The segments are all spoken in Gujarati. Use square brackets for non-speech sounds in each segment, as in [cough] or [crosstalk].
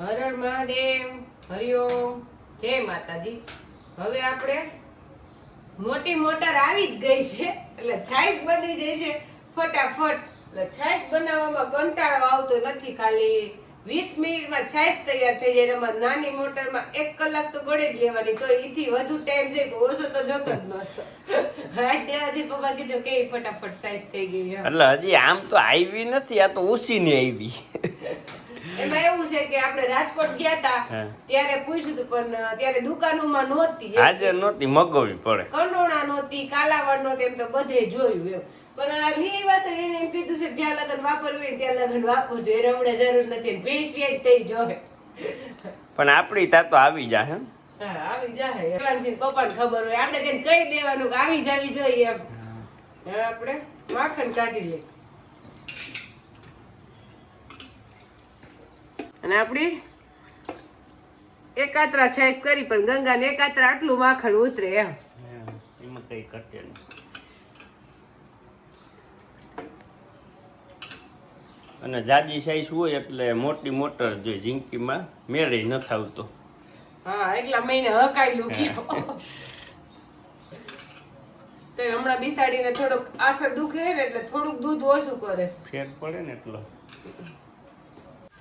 હર હર મહાદેવ હરિઓમ જય માતાજી. હવે આપણે મોટી મોટર આવી જ ગઈ છે, એટલે છાઈસ બની જશે ફટાફટ. એટલે છાઈસ બનાવવામાં કંટાળો આવતો નથી ખાલી. વીસ મિનિટમાં છાશ તૈયાર થઈ જાય તમારે નાની મોટરમાં એક કલાક તો ગળે જ લેવાની, તો એથી વધુ ટાઈમ છે ઓછો તો જોતો જ નહોતો. હાથ દેવાથી પપ્પા કીધું કે ફટાફટ સાઈઝ થઈ ગઈ એમ. એટલે હજી આમ તો આવી નથી, આ તો ઓછી ને આવી. એમાં. એવું છે કે આપણે રાજકોટ ગયા હતા ત્યારે પૂછ્યું હતું પણ ત્યારે દુકાનોમાં નહોતી આજે નહોતી મગવવી પડે. કંડોણા નહોતી કાલાવડ નહોતી એમ તો બધે જોયું એમ. પણ આ લી વાસણ એને એમ કીધું છે જ્યાં લગન વાપરવું હોય ત્યાં લગન વાપરજો એને હમણાં જરૂર નથી ભેંસ વેચ થઈ જોવે પણ આપણી તા તો આવી જાય આવી જાય. પપ્પાને ખબર હોય. આપણે તેને કહી દેવાનું કે આવી જાવી જોઈએ એમ. આપણે માખણ કાઢી લઈએ. અને આપણી એકાત્રા છાશ કરી પણ ગંગાને એકાત્રા આટલું માખણ ઉતરે એમ. એમાં કઈ ઘટે અને જાજી સાઈઝ હોય એટલે મોટી મોટર જોઈએ જિંદગીમાં મેળે ન આવતો હા એટલા મહિને હકાયેલું ગયો. તો હમણાં બિસાડીને થોડુંક આસર દુખે ને એટલે થોડુંક દૂધ ઓછું કરે છે. ફેર પડે ને એટલો.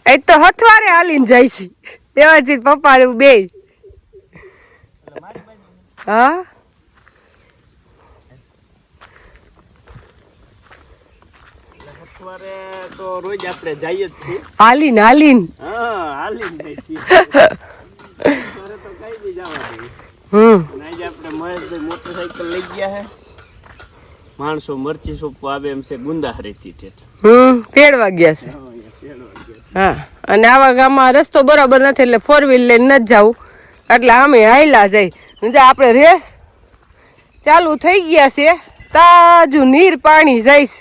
એ તો હથવારે હાલીને જાય છે. દેવાજી પપ્પા ને બે હા? તો રોજ આપણે જઈએ જ છીએ. હાલીને હાલીને. હા હાલી જાય છીએ. સવારે તો કઈ બી જવા દઈએ હમ. આજે આપણે મહેશભાઈ મોટરસાઇકલ લઈ ગયા હે માણસો મરચી સોપવા આવે એમ છે ગુંદાહરીથી છે હમ તેડવા ગયા છે. હા. અને આવા ગામમાં રસ્તો બરાબર નથી એટલે ફોર વ્હીલ લઈને નથી જવું એટલે અમે હાયલા જાય જો, આપણે રેસ. ચાલુ થઈ ગયા છે. તાજું નીર પાણી જઈશ.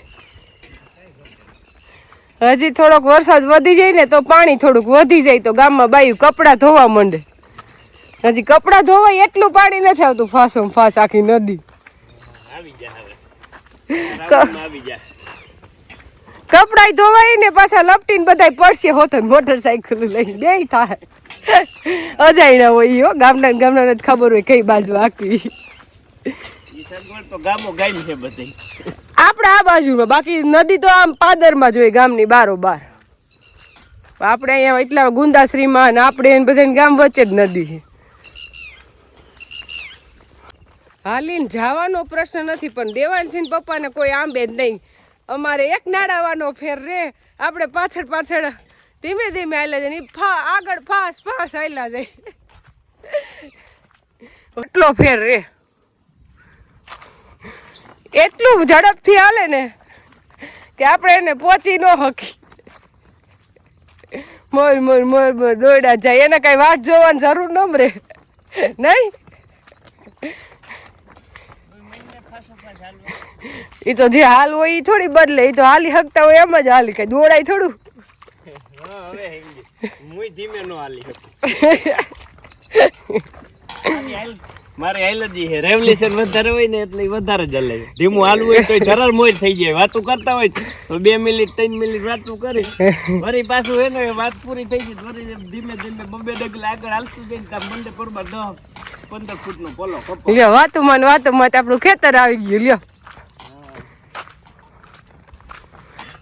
હજી થોડોક વરસાદ વધી જાય ને તો પાણી થોડુંક વધી જાય તો ગામમાં બાયું કપડાં ધોવા માંડે. હજી કપડાં ધોવાય એટલું પાણી નથી આવતું. ફાસમ ફાસ આખી નદી. આવી જા હવે રાઉન્ડમાં આવી જા કપડાય ધોવાય ને પાછા લપટીને બધાય પડશે હોત મોટરસાઇકલ લઈને. બે થાય. અજાયણા હોય હો. ગામના ગામના જ ખબર હોય કઈ બાજુ બધી આપણે આ બાજુમાં બાકી નદી તો આમ પાદરમાં જ હોય ગામની બારો બાર આપણે અહીંયા એટલા ગુંદાશ્રીમાં ને આપણે એને બધાને ગામ વચ્ચે જ નદી છે. હાલીને જવાનો પ્રશ્ન નથી પણ દેવાનસિંહ પપ્પાને કોઈ આંબે જ નહીં. અમારે એક નાડાવાનો ફેર રે. આપણે પાછળ પાછળ ધીમે ધીમે આવેલા જાય ફા આગળ ફાસ ફાસ આવેલા જાય. એટલો ફેર રે. એટલું ઝડપથી હાલે ને કે આપણે એને પહોંચી ન હકી મોર મોર મોર મોર દોડ્યા જાય. એને કઈ વાટ જોવાની જરૂર ન રે નહીં? એ તો જે હાલ હોય એ થોડી બદલે એ તો હાલી હકતા હોય એમ જ હાલી કઈ દોડાય થોડું. હા હવે મુય ધીમે નો હાલી મારે એલર્જી છે રેવલ્યુશન વધારે હોય ને એટલે વધારે જ હલે ધીમું હાલવું હોય તો ધરાર મોજ થઈ જાય. વાતું કરતા હોય તો બે મિનિટ ત્રણ મિનિટ વાતું કરી. વળી પાછું એને વાત પૂરી થઈ ગઈ વળી ધીમે ધીમે બબે ડગલા આગળ હાલતું જાય ને ત્યાં મંડે પરબા દસ પંદર ફૂટ નો પોલો કપો. લ્યો વાતું માં વાતું માં આપણું ખેતર આવી ગયું લ્યો.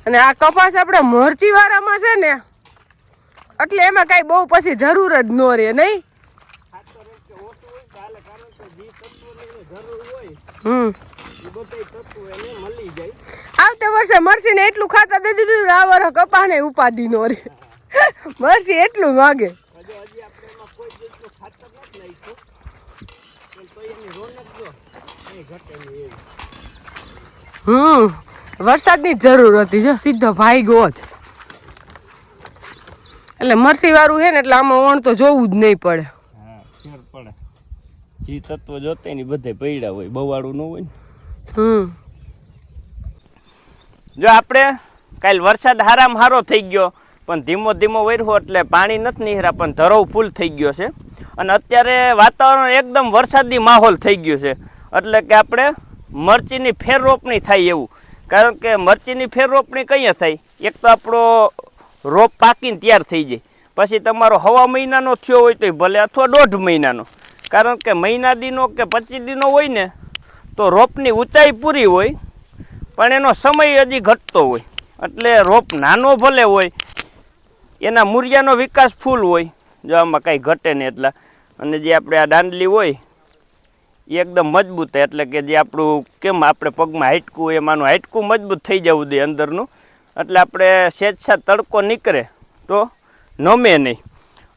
અને આ કપાસ આપણે મરચી વાળામાં છે ને, એટલે એમાં કઈ બહુ પછી જરૂર જ ન રહે, નહીં? હમ. આવતા વર્ષે મરસી ને એટલું ખાતા દે દીધું આ વર્ષ કપા ને ઉપાધિ નો રે મરસી એટલું માગે હમ. વરસાદની જરૂર હતી જો સીધો ભાઈ ગયો જ. એટલે મરસી વાળું છે ને એટલે આમાં ઓણ તો જોવું જ નહીં પડે. હા ફેર પડે. જી તત્વ જોતે ની બધે પૈડા હોય બવાડું ન હોય ને. હમ. જો આપણે કાલ વરસાદ હારામ હારો થઈ ગયો પણ ધીમો ધીમો વર્યો એટલે પાણી નથી નીહરા પણ ધરોવ ફૂલ થઈ ગયો છે. અને અત્યારે વાતાવરણ એકદમ વરસાદી માહોલ થઈ ગયું છે. એટલે કે આપણે મરચીની ફેર રોપણી થાય એવું. કારણ કે મરચીની ફેર રોપણી કઈ થાય એક તો આપણો રોપ પાકીને તૈયાર થઈ જાય. પછી તમારો હવા મહિનાનો થયો હોય તો ભલે અથવા દોઢ મહિનાનો. કારણ કે મહિના દીનો કે પચીસ દીનો હોય ને, તો રોપની ઊંચાઈ પૂરી હોય, પણ એનો સમય હજી ઘટતો હોય. એટલે રોપ નાનો ભલે હોય, એના મૂરિયાનો વિકાસ ફૂલ હોય. જો આમાં કાંઈ ઘટે નહીં એટલા. અને જે આપણે આ દાંડલી હોય એ એકદમ મજબૂત એટલે કે જે આપણું કેમ આપણે પગમાં હાટકું એમાંનું હાટકું મજબૂત થઈ જવું દે અંદરનું. એટલે આપણે સેજસા તડકો નીકળે તો નમે નહીં.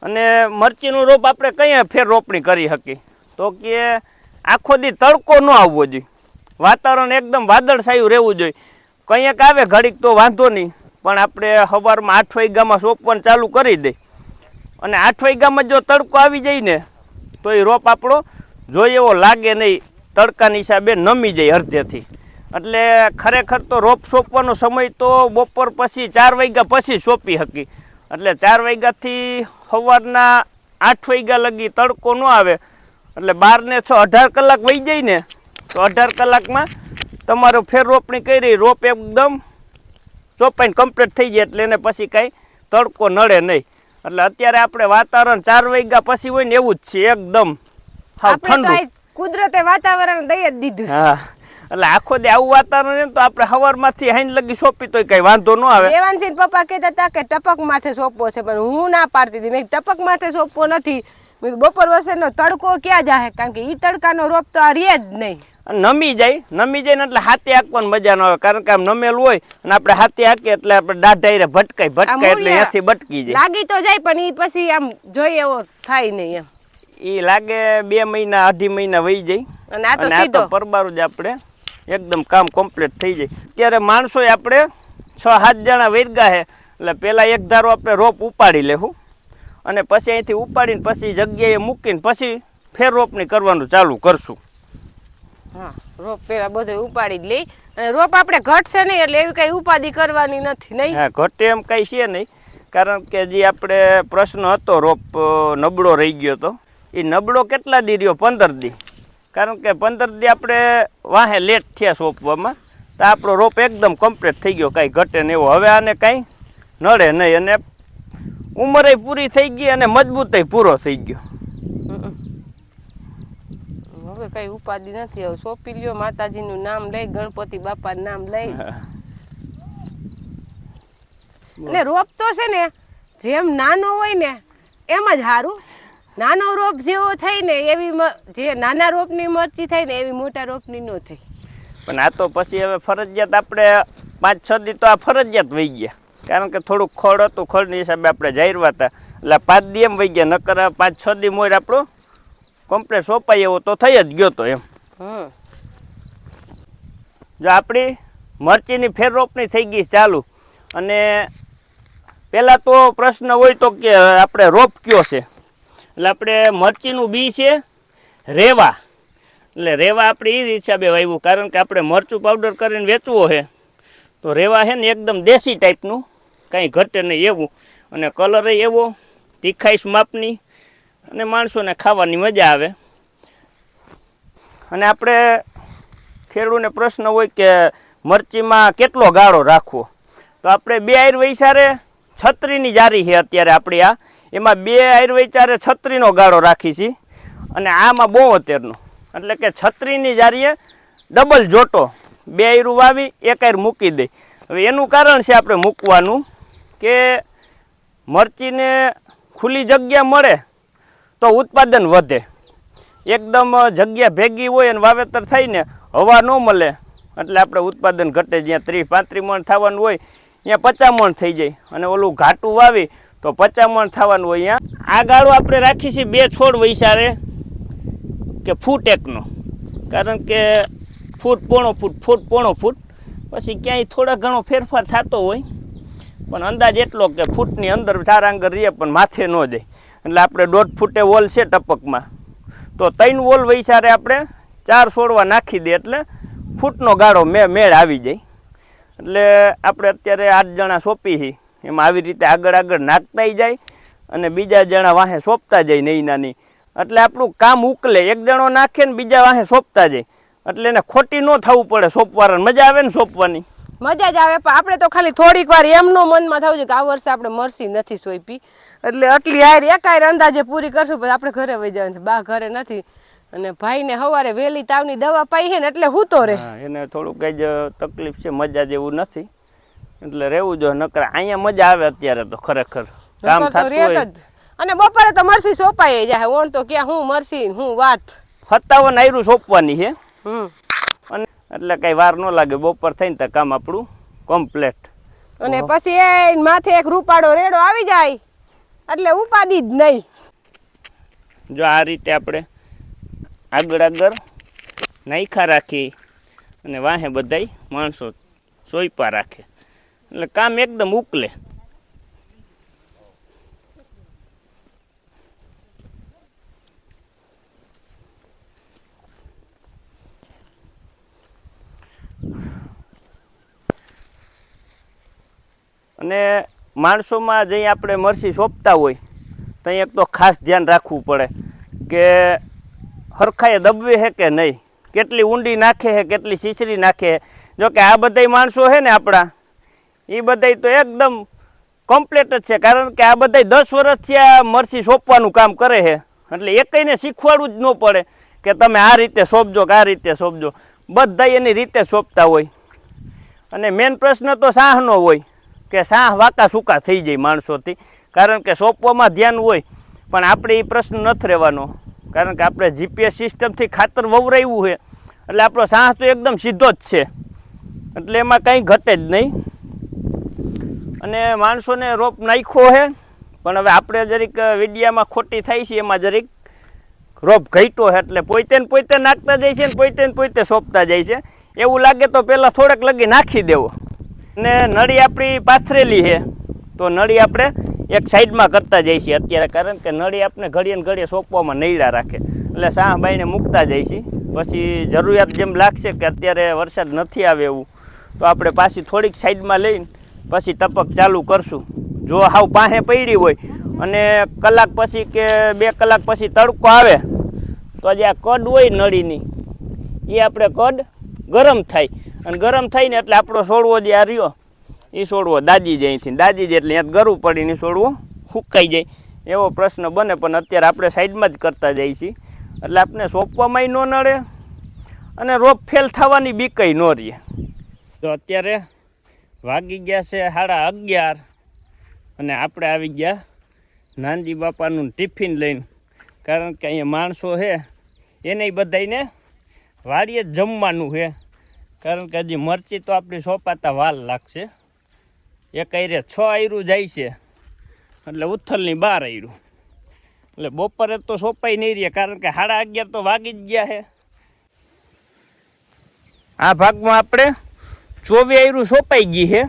અને મરચીનું રોપ આપણે કઈ ફેર રોપણી કરી શકીએ. તો કે આખો દી તડકો ન આવવો જોઈએ. વાતાવરણ એકદમ વાદળછાયું રહેવું જોઈએ. કંઈક આવે ઘડીક તો વાંધો નહીં, પણ આપણે સવારમાં આઠ વાગ્યામાં સોંપવાનું ચાલુ કરી દે. અને આઠ વાગ્યામાં જો તડકો આવી જાય ને, તો એ રોપ આપણો જોઈએ એવો લાગે નહીં, તડકાની હિસાબે નમી જાય અડધેથી. એટલે ખરેખર તો રોપ સોંપવાનો સમય તો બપોર પછી ચાર વાગ્યા પછી સોંપી શકી એટલે ચાર વાગ્યાથી સવારના આઠ વાગ્યા લગી તડકો ન આવે. એટલે બારને છ, અઢાર કલાક વહી જાય ને, તો અઢાર કલાકમાં તમારો ફેર રોપણી કરી, રોપ એકદમ ચોપાઈને કમ્પ્લીટ થઈ જાય એટલે એને પછી કાંઈ તડકો નડે નહીં. એટલે અત્યારે આપણે વાતાવરણ ચાર વાગ્યા પછી હોય ને એવું જ છે, એકદમ. હાવ ઠંડુ. કુદરતે વાતાવરણ દઈ જ દીધું હા. એટલે આખો દે આવું વાતાવરણ ને તો આપણે સવારમાંથી હાઈન લગી સોંપી તોય કઈ વાંધો ન આવે. દેવાનસિંહ પપ્પા કહેતા હતા કે ટપક માથે સોંપવો છે પણ હું ના પાડતી હતી. મેં ટપક માથે સોંપવો નથી. બપોર વસેનો તડકો ક્યાં જાહે? કારણ કે ઈ તડકાનો રોપ તો આ રહે જ નહીં. અને નમી જાય નમી જાય ને એટલે હાથે હાંકવાની મજા ન આવે કારણ કે આમ નમેલું હોય અને આપણે હાથે હાંકીએ એટલે આપણે દાઢાઈ ભટકાય ભટકાય એટલે ત્યાંથી બટકી જાય. લાગી તો જાય પણ ઈ પછી આમ જોઈએ એવો થાય નહીં એમ. એ લાગે બે મહિના અઢી મહિના વહી જાય. અને આ તો સીધો? પરબારું જ આપણે એકદમ કામ કમ્પ્લીટ થઈ જાય. ત્યારે માણસો આપણે છ સાત જણા વેરગા હે. એટલે પહેલાં એક ધારો આપણે રોપ ઉપાડી લેવું અને પછી અહીંથી ઉપાડીને પછી જગ્યાએ મૂકીને પછી ફેર રોપણી કરવાનું ચાલુ કરશું. હા રોપ પેલા બધું ઉપાડી જ લઈ. અને રોપ આપણે ઘટશે નહીં એટલે એવી કઈ ઉપાધિ કરવાની નથી નહીં? હા ઘટે એમ કાંઈ છે નહીં. કારણ કે જે આપણે પ્રશ્ન હતો રોપ નબળો રહી ગયો તો. એ નબળો કેટલા દી રહ્યો? પંદર દી. કારણ કે પંદર દી આપણે વાહે લેટ થયા સોંપવામાં. તો આપણો રોપ એકદમ કમ્પ્લીટ થઈ ગયો. કાંઈ ઘટે નહીં એવો. હવે આને કાંઈ નડે નહીં. અને ઉંમરે પૂરી થઈ ગઈ અને મજબૂતય પૂરો થઈ ગયો. હવે કઈ ઉપાધિ નથી. હવે સોંપી લ્યો માતાજીનું નામ લઈ ગણપતિ બાપાનું નામ લઈ. અને રોપ તો છે ને જેમ નાનો હોય ને એમ જ સારું નાનો રોપ જેવો થાય ને એવી જે નાના રોપની મરચી થાય ને એવી મોટા રોપની ન થઈ. પણ આ તો પછી હવે ફરજિયાત આપણે પાંચ છ દી તો આ ફરજિયાત વહી ગયા. કારણ કે થોડુંક ખડ હતું ખડની હિસાબે આપણે જાહેરવા હતા. એટલે પાંચ દી એમ વહી ગયા નકર પાંચ છ દી મોર આપણો કમ્પ્લેટ સોંપાય એવો તો થઈ જ ગયો તો એમ. જો આપણી મરચીની ફેર રોપણી થઈ ગઈ ચાલુ. અને પહેલાં તો પ્રશ્ન હોય તો કે આપણે રોપ કયો છે? એટલે આપણે મરચીનું બી છે, રેવા. એટલે રેવા આપણે એ હિસાબે વાવ્યું કારણ કે આપણે મરચું પાવડર કરીને વેચવો છે તો રેવા છે ને એકદમ દેશી ટાઈપનું કાંઈ ઘટે નહીં એવું. અને કલર એવો, તીખાઈશ માપની, અને માણસોને ખાવાની મજા આવે. અને આપણે ખેડૂને પ્રશ્ન હોય કે મરચીમાં કેટલો ગાળો રાખવો? તો આપણે બે આયર વૈસારે છત્રીની જારી છે અત્યારે આપણી આ. એમાં બે આયુર્વેચારે છત્રીનો ગાળો રાખી છે અને આમાં બોતેરનો. એટલે કે છત્રીની જારીએ ડબલ જોટો. બે આયરું વાવી, એક આયર મૂકી દે. હવે એનું કારણ છે આપણે મૂકવાનું કે મરચીને ખુલ્લી જગ્યા મળે તો ઉત્પાદન વધે. એકદમ જગ્યા ભેગી હોય અને વાવેતર થઈને હવા ન મળે. એટલે આપણે ઉત્પાદન ઘટે જ્યાં ત્રીસ પાંત્રીસ મણ થવાનું હોય, ત્યાં પચાસ મણ થઈ જાય. અને ઓલું ઘાટું વાવી તો પચામણ થવાનું હોય અહીંયા. આ ગાળો આપણે રાખી છીએ બે છોડ વૈસારે કે ફૂટ એકનો. કારણ કે ફૂટ પોણો ફૂટ ફૂટ પોણો ફૂટ. પછી ક્યાંય થોડા ઘણો ફેરફાર થતો હોય. પણ અંદાજ એટલો કે ફૂટની અંદર ચાર આંગર રહીએ પણ માથે ન જાય. એટલે આપણે દોઢ ફૂટે વોલ છે ટપકમાં. તો ત્રણ વોલ વૈસારે આપણે ચાર છોડવા નાખી દે એટલે ફૂટનો ગાળો મે, મેળ આવી જાય. એટલે આપણે અત્યારે આઠ જણા સોંપી છીએ. એમાં આવી રીતે આગળ આગળ નાખતાય જાય અને બીજા જણા વાહે સોંપતા જાય નહીં નાની એટલે આપણું કામ ઉકલે એક જણો નાખે ને બીજા વાહે સોંપતા જાય. એટલે એને ખોટી ન થવું પડે સોંપવાને મજા આવે ને સોંપવાની. મજા જ આવે પણ આપણે તો ખાલી થોડીક વાર એમનો મનમાં થવું છે કે આ વર્ષે આપણે મરસી નથી સોંપી. એટલે આટલી હાર એકાયર અંદાજે પૂરી કરશું પછી આપણે ઘરે વહી જવાનું છે. બા ઘરે નથી. અને ભાઈને સવારે વહેલી તાવની દવા પાઈ છે ને એટલે હું તો રે એને થોડુંક કઈ જ તકલીફ છે મજા જેવું નથી. એટલે રહેવું જો નકર અહીંયા મજા આવે અત્યારે તો ખરેખર. કામ થતું હોય. અને બપોરે તો મરસી સોંપાઈ જાય. ઓણ તો ક્યાં હું મરસી હું વાત. ફતાવો આયરું સોંપવાની છે. હમ. અને એટલે કઈ વાર ન લાગે. બપોર થઈને તો કામ આપણું કમ્પ્લેટ અને પછી એ માથે એક રૂપાડો રેડો આવી જાય. એટલે ઉપાડી જ નહીં. જો આ રીતે આપણે આગળ આગળ નાખા રાખી અને વાહે બધાય માણસો સોયપા રાખે. એટલે કામ એકદમ ઉકલે અને માણસોમાં જઈ આપણે મરસી સોંપતા હોય ત્યાં એક તો ખાસ ધ્યાન રાખવું પડે કે હરખાએ દબવે છે કે નહીં? કેટલી ઊંડી નાખે છે કેટલી સીસરી નાખે જો કે આ બધાય માણસો છે ને આપણા એ બધાય તો એકદમ કમ્પ્લીટ જ છે. કારણ કે આ બધાય દસ વર્ષથી આ મરસી સોંપવાનું કામ કરે છે. એટલે એકઈને શીખવાડવું જ ન પડે કે તમે આ રીતે સોંપજો કે આ રીતે સોંપજો. બધાય એની રીતે સોંપતા હોય. અને મેન પ્રશ્ન તો સાહનો હોય કે સાહ વાકા સૂકા થઈ જાય માણસોથી. કારણ કે સોંપવામાં ધ્યાન હોય, પણ આપણે એ પ્રશ્ન નથી રહેવાનો. કારણ કે આપણે જીપીએસ સિસ્ટમથી ખાતર વવરાયું છે. એટલે આપણો સાહ તો એકદમ સીધો જ છે. એટલે એમાં કંઈ ઘટે જ નહીં. અને માણસોને રોપ નાખ્યો છે પણ હવે આપણે જરીક વિડીયામાં ખોટી થાય છે, એમાં જરીક રોપ ઘટ્યો છે એટલે પોતે ને પોતે નાખતા જાય છે ને પોતે ને પોતે સોંપતા જાય છે. એવું લાગે તો પહેલાં થોડેક લગી નાખી દેવો. અને નળી આપણી પાથરેલી છે તો નળી આપણે એક સાઈડમાં કરતા જાય છીએ અત્યારે કારણ કે નળી આપણે ઘડીએ ને ઘડીએ સોંપવામાં નૈડા રાખે. એટલે સાહ બાઈને મૂકતા જાય છીએ પછી જરૂરિયાત જેમ લાગશે કે અત્યારે વરસાદ નથી આવે એવું, તો આપણે પાછી થોડીક સાઈડમાં લઈને પછી ટપક ચાલુ કરશું. જો હાવ પાસે પડી હોય અને કલાક પછી કે બે કલાક પછી તડકો આવે, તો જે આ કડ હોય નળીની. એ આપણે કડ ગરમ થાય. અને ગરમ થાય ને એટલે આપણો છોડવો જે આ રહ્યો એ છોડવો દાજી જાય અહીંથી. દાજી જાય એટલે ત્યાં ગરું પડીને છોડવો સુકાઈ જાય. એવો પ્રશ્ન બને, પણ અત્યારે આપણે સાઈડમાં જ કરતા જઈએ છીએ. એટલે આપણે સોંપવામાંય ન નડે અને રોપ ફેલ થવાની બીકઈ ન રહીએ તો અત્યારે વાગી ગયા છે સાડા અગિયાર અને આપણે આવી ગયા નાનજી બાપાનું ટિફિન લઈને. કારણ કે અહીંયા માણસો છે, એને બધાને વાડીએ જ જમવાનું છે. કારણ કે હજી મરચી તો આપણી સોંપાતા વાલ લાગશે. એક આયરે છ આયરું જાય છે. એટલે ઉથલની બાર આયરું. એટલે બપોરે તો સોંપાઈ નહીં રહે, કારણ કે સાડા અગિયાર તો વાગી જ ગયા છે. આ ભાગમાં આપણે ચોવી આયરું સોંપાઈ ગઈ છે.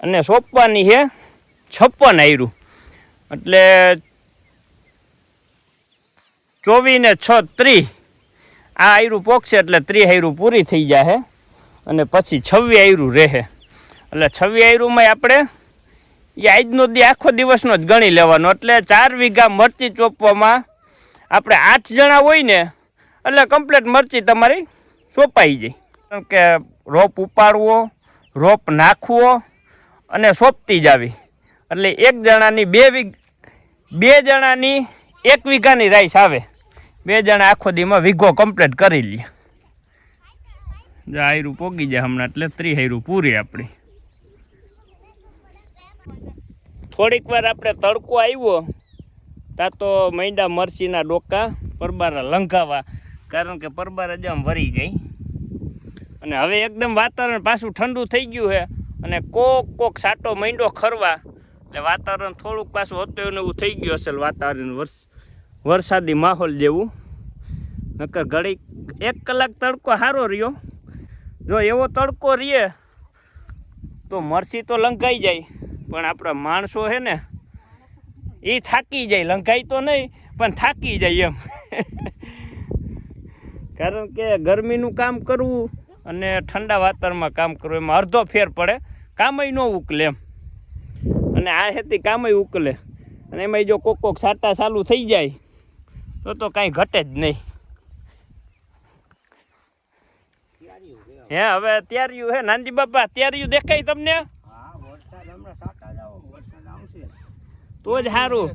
અને સોંપવાની છે છપ્પન આયરું. એટલે ચોવીસ ને છ ત્રીસ. આ આયરું પોકશે એટલે ત્રીસ આયરું પૂરી થઈ જશે અને પછી છવ્વી આયરું રહે એટલે છવ્વી આયરુંમાં આપણે એ આજનો દી આખો દિવસનો જ ગણી લેવાનો. એટલે ચાર વીઘા મરચી ચોપવામાં આપણે આઠ જણા હોય ને, એટલે કમ્પ્લીટ મરચી તમારી સોંપાઈ જાય. કે રોપ ઉપાડવો, રોપ નાખવો અને સોંપતી જાવી એટલે એક જણાની બે વીઘ, બે જણાની એક વીઘાની રાઈસ આવે. બે જણા આખો દીમાં વીઘો કમ્પ્લીટ કરી લે. જો આયરું પોગી જાય હમણાં એટલે ત્રી હાયરું પૂરી આપણી. થોડીક વાર આપણે તડકો આવ્યો ત્યાં તો મૈંડા મરચીના ડોકા પરબારા લંઘાવા, કારણ કે પરબારા જ આમ વરી જાય. અને હવે એકદમ વાતાવરણ પાછું ઠંડુ થઈ ગયું છે અને કોક કોક સાટો મૈંડો ખરવા. એટલે વાતાવરણ થોડુંક પાછું હતું એવું થઈ ગયું હશે વાતાવરણ વર્ષ, વરસાદી માહોલ જેવું. નકર ઘડી એક કલાક તડકો સારો રહ્યો. જો એવો તડકો રહીએ તો મરસી તો લંકાઈ જાય, પણ આપણા માણસો છે ને એ થાકી જાય. લંકાઈ તો નહીં, પણ થાકી જાય એમ. [laughs] કારણ કે ગરમીનું કામ કરવું અને ઠંડા વાતાવરણમાં કામ કરવું એમાં અડધો ફેર પડે. કામય ન ઉકલે એમ. અને આ હેતી કામય ઉકલે. અને એમાં જો કોક કોક સાટા ચાલુ થઈ જાય તો તો કાંઈ ઘટે જ નહીં. હે હવે ત્યાર્યું હે નાનજી બાપા ત્યાર્યું દેખાય તમને? આવશે. તો જ સારું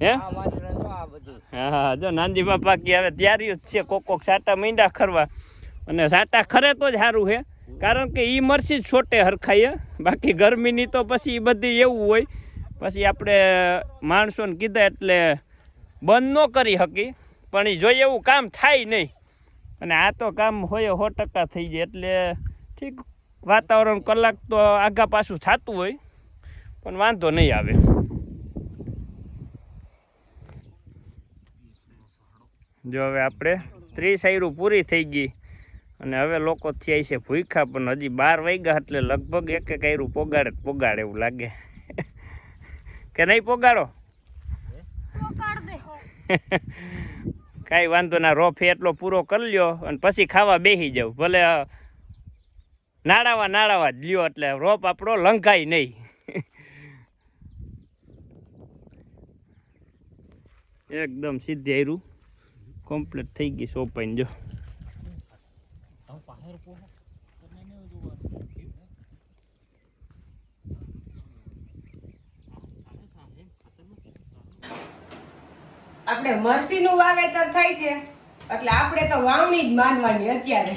હે? આ માત્ર જો આ બધું. હા જો નાનજી બાપા કે હવે ત્યાર્યું જ છે કોક કોક સાટા મીંડા ખરવા. અને સાટા ખરે તો જ સારું છે કારણ કે એ મરસી જ છોટે હરખાઈએ. બાકી ગરમીની તો પછી એ બધી એવું હોય. પછી આપણે માણસોને કીધા એટલે બંધ ન કરી શકી પણ એ જોઈએ એવું કામ થાય નહીં. અને આ તો કામ હોય સો ટકા થઈ જાય. એટલે ઠીક વાતાવરણ કલાક તો આગા પાછું થતું હોય. પણ વાંધો નહીં આવે. જો હવે આપણે ત્રીસ આયરું પૂરી થઈ ગઈ. અને હવે લોકો થયા છે ભૂખા પણ હજી બાર વાગ્યા એટલે લગભગ એક આયરું પોગાડે પોગાડે એવું લાગે. કે નહીં પોગાડો? કાંઈ વાંધો ના રોફે એટલો પૂરો કરી લ્યો અને પછી ખાવા બેસી જાવ. ભલે નાળાવા નાડાવા જ લ્યો એટલે રોપ આપણો લંઘાય નહીં. એકદમ સીધી આયરું. કમ્પ્લીટ થઈ ગઈ સોપાઈને, જો આપણે મરસીનું વાવેતર થાય છે. એટલે આપણે તો વાવણી જ માનવાની અત્યારે.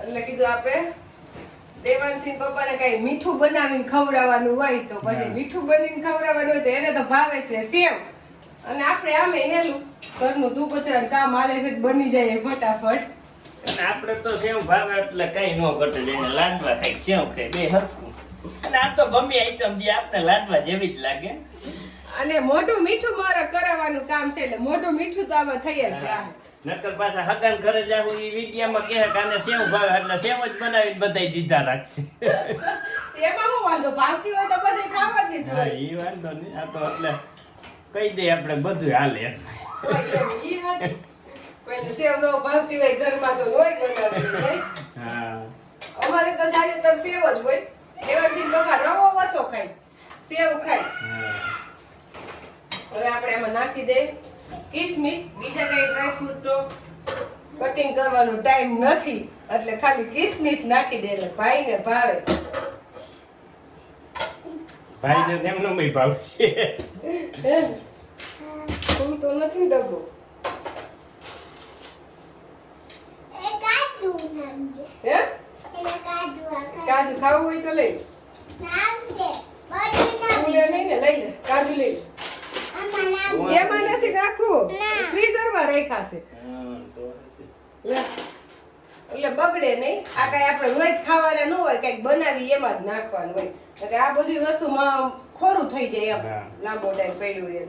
એટલે કીધું આપણે દેવાનસિંહ પપ્પાને કઈ મીઠું બનાવીને ખવડાવવાનું હોય તો પછી મીઠું બનીને ખવડાવવાનું હોય તો એને તો ભાવે છે સેવ. અને આપણે આમે હેલું. ઘરનું તું કચરા કામ હાલે છે તો બની જાય ફટાફટ. અને આપણે તો સેવ ભાવે એટલે કઈ ન ઘટે એને લાડવા ખાઈ સેવ ખાઈ બે હરખું. અને આ તો ગમે આઈટમ બી આપણે લાડવા જેવી જ લાગે. અને મોઢું મીઠું મારે કરાવવાનું કામ છે એટલે મોઢું મીઠું તો આમાં થઈ જ જાય. નકર પાછા હગન ઘરે જાવું એ વિડિયામાં કહે કાને સેવ ભાવે એટલે સેવ જ બનાવીને બધાય દીધા રાખશે. એમાં હું વાંધો? ભાવતી હોય તો બધે ખાવાની જ હા એ વાંધો નહીં. આ તો એટલે કહી દઈએ આપણે બધું હાલે. એમ, સેવ નો ભાવતી હોય ઘરમાં તો હોય બનાવી હા. અમારે તો જ્યાદાતર સેવ જ હોય. દેવરજી તો રવો વસો ખાય. સેવ ખાય. હવે આપણે એમાં નાખી દે. કિસમિસ બીજા કઈ ડ્રાય ફ્રૂટ તો કટિંગ કરવાનો ટાઈમ નથી. એટલે ખાલી કિસમિસ નાખી દે એટલે ભાઈને ભાવે. ભાઈ ને તેમનો ભાઈ ભાવશે હે? તો નથી ડબ્બો કાજુ ખાવું હોય તો લઈ ને લઈ લે. કાજુ લઈ લે. એમાં નથી નાખવું. ફ્રીઝરમાં રાખ્યા છે. હા, તો હશે. લે. એટલે બગડે નહીં. આ કઈ આપણે રોજ ખાવાના ન હોય કંઈક બનાવી એમાં જ નાખવાનું હોય. એટલે આ બધી વસ્તુમાં ખોરું થઈ જાય એમ. લાંબો ટાઈમ પડ્યું રહે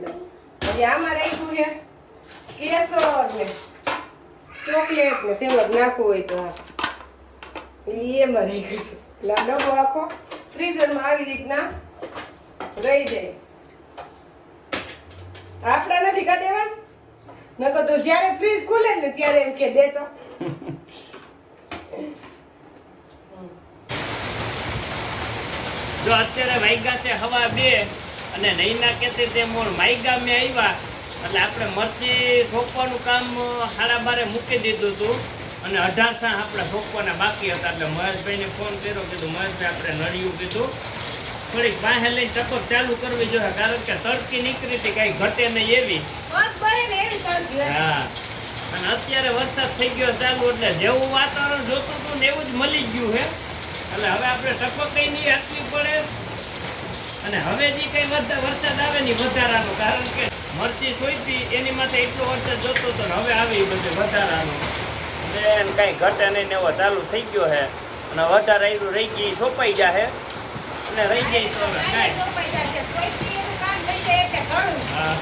પછી આમાં રાખ્યું છે કેસર ને ચોકલેટ ને સેવક નાખવું હોય તો આ. એમાં રાખ્યું છે. એટલે ડબ્બો આખો ફ્રીઝરમાં આવી રીતના રહી જાય. આપણા નથી કા દેવાસ નકો તો જ્યારે ફ્રીજ ખુલે ને ત્યારે એમ કે દે તો. જો અત્યારે વાઈગા છે હવા બે અને નૈના કહેતી તે મોર માઈગા મેં આવ્યા એટલે આપણે મરચી ઠોકવાનું કામ સાડા બારે મૂકી દીધું હતું અને અઢારસા આપણે ઠોકવાના બાકી હતા. એટલે મહેશભાઈને ફોન કર્યો, કીધું, મહેશભાઈ, આપણે નળિયું કીધું. થોડીક પાસે લઈને ટપક ચાલુ કરવી જોઈએ કારણ કે તડકી નીકળી હતી કઈ ઘટે નહીં એવી. હા. અને અત્યારે વરસાદ થઈ ગયો ચાલુ એટલે જેવું વાતાવરણ જોતું હતું ને એવું જ મળી ગયું હે. એટલે હવે આપણે ટપક નહીં હાંકવી પડે. અને હવે જે કઈ વરસાદ આવે ને વધારાનો કારણ કે મરચી સોઈતી એની માટે એટલો વરસાદ જોતો હતો ને હવે આવી બધે વધારાનો. એટલે કઈ ઘટે નહીં ને એવો ચાલુ થઈ ગયો હે. અને વધારે આવ્યું રહી ગઈ સોપાઈ જાય અને રહી જાય તો હવે છે. એટલે. હા,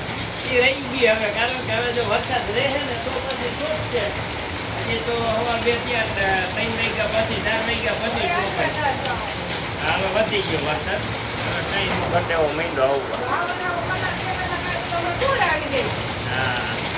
એ રહી ગઈ હવે કારણ કે હવે જો વરસાદ રહે ને તો પછી છોડશે હજી તો હવા બે ત્યાં ત્રણ વાગ્યા પછી ચાર વાગ્યા પછી ચોપાય હવે વધી ગયો વરસાદ. હવે કઈ ઘટે મહિનો આવવા હા.